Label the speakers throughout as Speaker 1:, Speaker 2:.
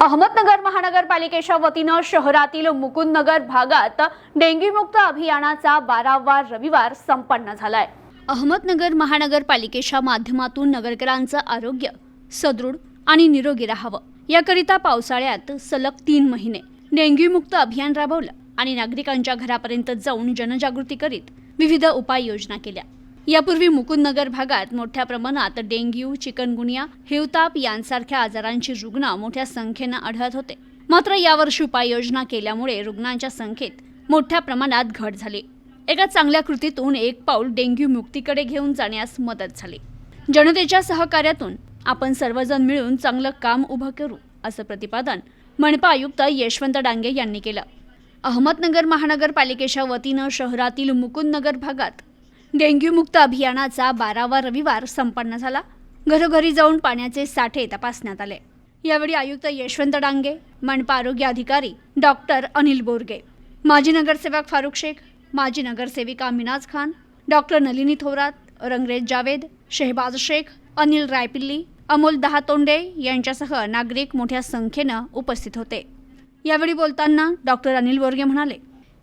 Speaker 1: अहमदनगर महानगरपालिकेच्या वतीनं शहरातील मुकुंदनगर भागात डेंग्यूमुक्त अभियानाचा बारावा रविवार संपन्न झालाय. अहमदनगर महानगरपालिकेच्या माध्यमातून नगरकरांचं आरोग्य सदृढ आणि निरोगी राहावं. याकरिता पावसाळ्यात सलग तीन महिने डेंग्यूमुक्त अभियान राबवलं आणि नागरिकांच्या घरापर्यंत जाऊन जनजागृती करीत विविध उपाययोजना केल्या. यापूर्वी मुकुंदनगर भागात मोठ्या प्रमाणात डेंग्यू चिकनगुनिया हिवताप यांसारख्या आजारांची रुग्ण मोठ्या संख्येनं आढळत होते. मात्र यावर्षी उपाययोजना केल्यामुळे रुग्णांच्या संख्येत मोठ्या प्रमाणात घट झाली. एका चांगल्या कृतीतून एक पाऊल डेंग्यू मुक्तीकडे घेऊन जाण्यास मदत झाली. जनतेच्या सहकार्यातून आपण सर्वजण मिळून चांगलं काम उभं करू असं प्रतिपादन मनपा आयुक्त यशवंत डांगे यांनी केलं. अहमदनगर महानगरपालिकेच्या वतीनं शहरातील मुकुंदनगर भागात डेंग्यूमुक्त अभियानाचा बारावा रविवार संपन्न झाला. घरोघरी जाऊन पाण्याचे साठे तपासण्यात आले. यावेळी आयुक्त यशवंत डांगे मनपा आरोग्य अधिकारी डॉक्टर अनिल बोरगे माजी नगरसेवक फारुख शेख माजी नगरसेविका मिनाज खान डॉक्टर नलिनी थोरात रंगरेज जावेद शेहबाज शेख अनिल रायपिल्ली अमोल दहातोंडे यांच्यासह नागरिक मोठ्या संख्येनं उपस्थित होते. यावेळी बोलताना डॉक्टर अनिल बोरगे म्हणाले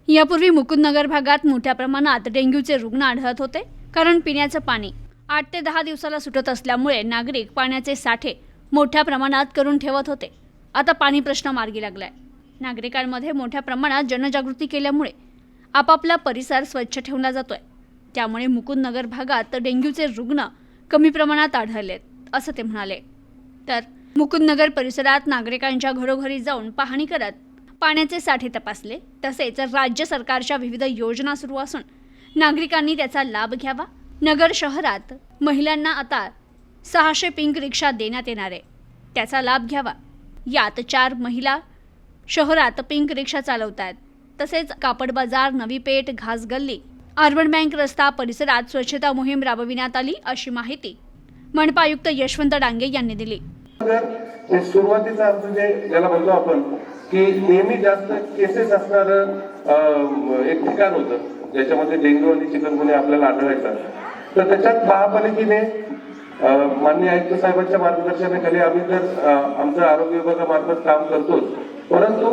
Speaker 1: यापूर्वी मुकुंदनगर भागात मोठ्या प्रमाणात डेंग्यूचे रुग्ण आढळत होते कारण पिण्याचं पाणी आठ ते दहा दिवसाला सुटत असल्यामुळे नागरिक पाण्याचे साठे मोठ्या प्रमाणात करून ठेवत होते. आता पाणी प्रश्न मार्गी लागलाय. नागरिकांमध्ये मोठ्या प्रमाणात जनजागृती केल्यामुळे आपापला परिसर स्वच्छ ठेवला जातोय. त्यामुळे मुकुंदनगर भागात डेंग्यूचे रुग्ण कमी प्रमाणात आढळलेत असं ते म्हणाले. तर मुकुंदनगर परिसरात नागरिकांच्या घरोघरी जाऊन पाहणी करत पाण्याचे साठे तपासले. तसेच राज्य सरकारच्या विविध योजना सुरू असून नागरिकांनी त्याचा लाभ घ्यावा. नगर शहरात महिलांना आता सहाशे पिंक रिक्षा देण्यात येणार आहे. त्याचा लाभ घ्यावा. यात चार महिला शहरात पिंक रिक्षा चालवत आहेत तसेच कापड बाजार नवी पेठ घास गल्ली अर्बन बँक रस्ता परिसरात स्वच्छता मोहीम राबविण्यात आली अशी माहिती मनपा आयुक्त यशवंत डांगे यांनी दिली.
Speaker 2: सुरुवातीचा अर्थ जे म्हणतो आपण की नेहमी जास्त केसेस असणार एक ठिकाण होतं ज्याच्यामध्ये डेंग्यू आणि चिकनगुन्या आपल्याला आढळायचा तर त्याच्यात महापालिकेने अं, माननीय आयुक्त साहेबांच्या मार्गदर्शनाखाली आम्ही तर आमच्या आमचं आरोग्य विभागामार्फत काम करतोच. परंतु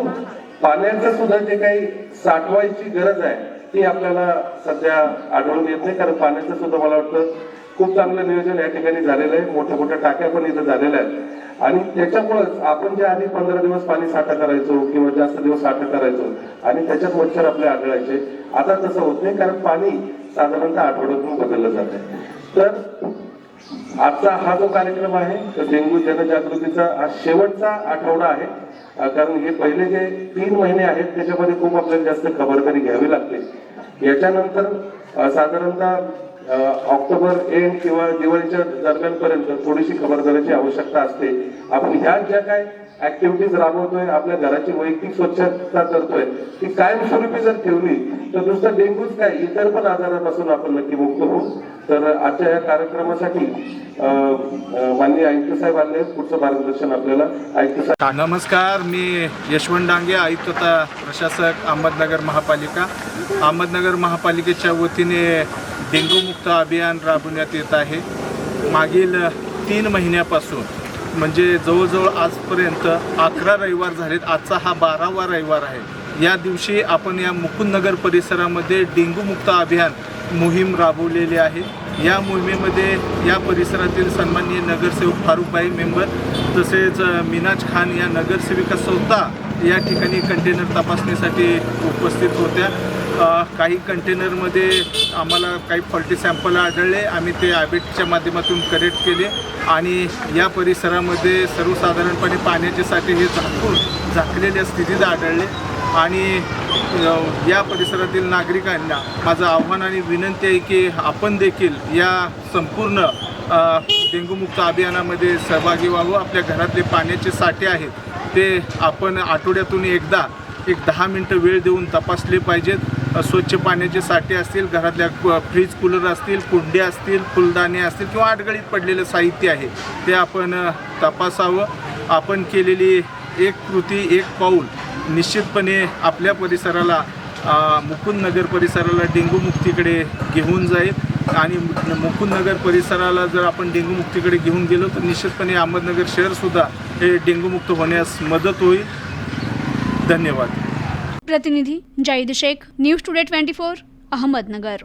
Speaker 2: पाण्याचं सुद्धा जे काही साठवायची गरज आहे ती आपल्याला सध्या आढळून येत नाही. कारण पाण्याचं सुद्धा मला वाटतं खूप चांगलं नियोजन या ठिकाणी झालेलं आहे. मोठ्या मोठ्या टाक्या पण इथं झालेल्या आहेत. आणि त्याच्यामुळेच आपण जे आधी पंधरा दिवस पाणी साठा करायचो किंवा जास्त दिवस साठा करायचो आणि त्याच्यात मच्छर आपले आढळायचे आता तसं होत नाही कारण पाणी साधारणतः आठवड्यातून बदललं जात. आहे तर आजचा हा जो कार्यक्रम आहे तर डेंग्यू जनजागृतीचा हा शेवटचा आठवडा आहे. कारण हे पहिले जे तीन महिने आहेत त्याच्यामध्ये खूप आपल्याला जास्त खबरदारी घ्यावी लागते. याच्यानंतर साधारणतः ऑक्टोबर एंड किंवा दिवाळीच्या दरम्यानपर्यंत थोडीशी खबरदारीची आवश्यकता असते. आपण ह्या ज्या काय ऍक्टिव्हिटीज राबवतोय आपल्या घराची वैयक्तिक स्वच्छता करतोय ती कायमस्वरूपी जर ठेवली तर नुसतं डेंग्यूच काय इतर पण आजारापासून आपण नक्की मुक्त होऊ. तर आजच्या या कार्यक्रमासाठी माननीय आयुक्त साहेब आले. आहेत. पुढचं मार्गदर्शन आपल्याला आयुक्त साहेब
Speaker 3: नमस्कार. मी यशवंत डांगे आयुक्तता प्रशासक अहमदनगर महापालिका. अहमदनगर महापालिकेच्या वतीने डेंग्यूमुक्त अभियान राबवण्यात येत आहे. मागील तीन महिन्यापासून म्हणजे जवळजवळ आजपर्यंत अकरा रविवार झालेत. आजचा हा बारावा रविवार आहे. या दिवशी आपण या मुकुंदनगर परिसरामध्ये डेंग्यूमुक्त अभियान मोहीम राबवलेली आहे. या मोहिमेमध्ये या परिसरातील सन्माननीय नगरसेवक फारुखबाई मेंबर तसेच मिनाज खान या नगरसेविका स्वतः या ठिकाणी कंटेनर तपासणीसाठी उपस्थित होत्या. काही कंटेनरमध्ये आम्हाला काही फॉल्टी सॅम्पल आढळले. आम्ही ते ॲबिटच्या माध्यमातून कलेक्ट केले. आणि या परिसरामध्ये सर्वसाधारणपणे पाण्याचे साठे हे झाकून झाकलेल्या स्थितीत आढळले. आणि या परिसरातील नागरिकांना माझं आव्हान आणि विनंती आहे की आपण देखील या संपूर्ण डेंगूमुक्त डेंग्यूमुक्त अभियानामध्ये सहभागी व्हावं. आपल्या घरातले पाण्याचे साठे आहेत ते आपण आठवड्यातून एकदा एक दहा मिनटं वेळ देऊन तपासले पाहिजेत. स्वच्छ पाण्याचे साठे असतील घरातल्या क- फ्रीज कूलर असतील कुंडे असतील फुलदाणे असतील किंवा आडगळीत पडलेलं साहित्य आहे ते आपण तपासावं. आपण केलेली एक कृती एक पाऊल निश्चितपणे आपल्या परिसराला मुकुंदनगर परिसराला डेंगू मुक्तीकडे घेऊन जाईल. आणि मुकुंदनगर परिसराला जर आपण डेंगू मुक्तीकडे घेऊन गेलो तर निश्चितपणे अहमदनगर शहरसुद्धा हे डेंग्यूमुक्त होण्यास मदत होईल. धन्यवाद.
Speaker 1: પ્રતિનિધિ Zaid Shaikh news today twenty four Ahmednagar